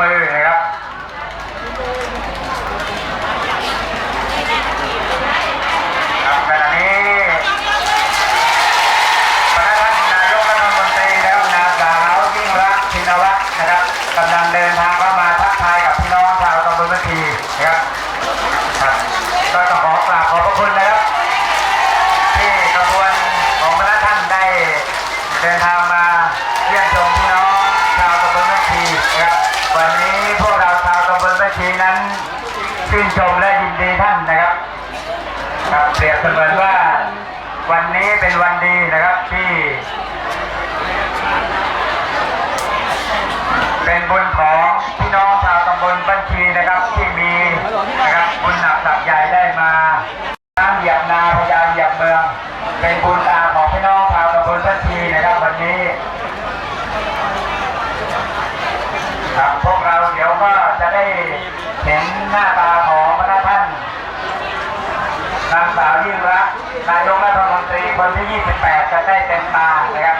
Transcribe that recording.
มือนะครับครับขณะนี้พระนนายกรัฐมนตรีและนาสาวยิ่งรักษณ์ชินวัตรนะครับกำลังเดินทาง ชาวตำบลแม่ชีนั้นชื่นชมและยินดีท่านนะครับครับเปรียบเสมือนว่าวันนี้เป็นวันดีนะครับที่ เป็นบุญของพี่น้องชาวตำบลบัญชีนะครับที่มีนะครับบุญหนักสักใหญ่ได้มาน้ำเหยียบนาพญาเหยียบเมือง เป็นบุญตาของพี่น้องชาวตำบลบัญชีนะครับ วันนี้ ครับพวกเราเดี๋ยวก็จะได้ เห็นหน้าตาของพระท่านนางสาวยิ่งรักนายกรัฐมนตรีคนที่ 28 จะได้เต็มตานะครับ